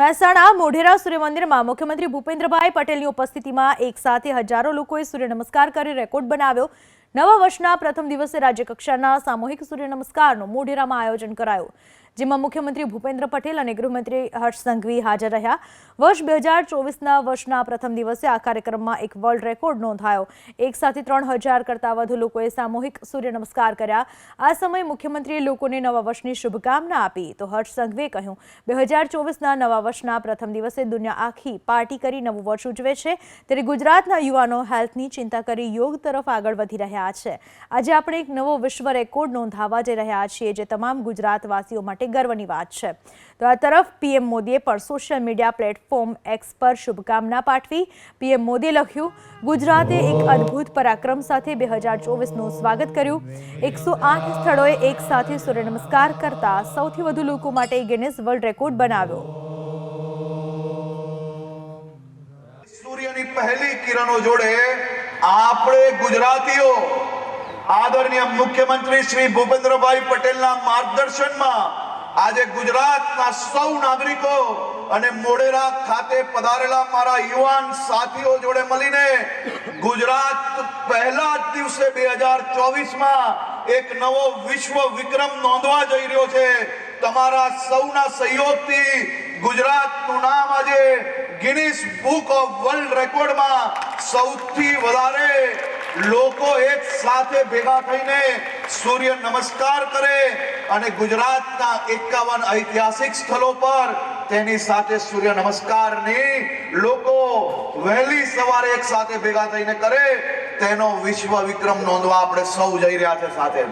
મહેસાણા મોઢેરા સૂર્યમંદિરમાં મુખ્યમંત્રી ભૂપેન્દ્રભાઈ પટેલની ઉપસ્થિતિમાં એક સાથે હજારો લોકોએ સૂર્ય નમસ્કાર કરી રેકોર્ડ બનાવ્યો. નવા વર્ષના પ્રથમ દિવસે રાજ્યકક્ષાના સામૂહિક સૂર્ય નમસ્કારનું મોઢેરામાં આયોજન કરાયું. જેમાં મુખ્યમંત્રી ભૂપેન્દ્ર પટેલ અને ગૃહમંત્રી હર્ષ સંઘવી હાજર રહ્યા. વર્ષ બે હજાર ચોવીસના વર્ષના પ્રથમ દિવસે આ કાર્યક્રમમાં એક વર્લ્ડ રેકોર્ડ નોંધાયો. એક સાથે ત્રણ હજાર કરતાં વધુ લોકોએ સામૂહિક સૂર્ય નમસ્કાર કર્યા. આ સમયે મુખ્યમંત્રીએ લોકોને નવા વર્ષની શુભકામના આપી. તો હર્ષ સંઘવીએ કહ્યું, બે હજાર ચોવીસના નવા વર્ષના પ્રથમ દિવસે દુનિયા આખી પાર્ટી કરી નવું વર્ષ ઉજવે છે. ત્યારે ગુજરાતના યુવાનો હેલ્થની ચિંતા કરી યોગ તરફ આગળ વધી રહ્યા છે. આજે આપણે એક નવો વિશ્વ રેકોર્ડ નોંધાવવા જઈ રહ્યા છીએ જે તમામ ગુજરાતવાસીઓ માટે ગર્વની વાત છે. તો આ તરફ પીએમ મોદીએ પણ સોશિયલ મીડિયા પ્લેટફોર્મ એક્સ પર શુભકામના પાઠવી. પીએમ મોદીએ લખ્યું ગુજરાતે એક અદ્ભુત પરાક્રમ સાથે બે હજાર ચોવીસનું સ્વાગત કર્યું. એકસો આઠ સ્થળોએ એક સાથે સૂર્ય નમસ્કાર કરતા સૌથી વધુ લોકો માટે ગિનેસ વર્લ્ડ રેકોર્ડ બનાવ્યો. સૂર્યની પહેલી કિરણો જોડે આપણે ગુજરાતીઓ આદરણીય મુખ્યમંત્રી શ્રી ભૂપેન્દ્રભાઈ પટેલના માર્ગદર્શનમાં આજે ગુજરાતના સૌ નાગરિકો અને મોડેરા ખાતે પધારેલા મારા યુવાન સાથીઓ જોડે મળીને ગુજરાત પહેલા જ દિવસે બે હજાર ચોવીસમાં એક નવો વિશ્વ વિક્રમ નોંધવા જઈ રહ્યો છે. તમારા સૌના સહયોગથી ગુજરાતનું નામ આજે ગિનિસ બુક ઓફ વર્લ્ડ રેકોર્ડમાં સૌથી વધારે લોકો એક સાથે ભેગા થઈને સૂર્ય નમસ્કાર કરે અને ગુજરાતના એકાવન ઐતિહાસિક સ્થળો પર તેની સાથે સૂર્ય નમસ્કારની લોકો વહેલી સવારે એક સાથે ભેગા થઈને કરે, તેનો વિશ્વ વિક્રમ નોંધવા આપણે સૌ જઈ રહ્યા છે સાથે.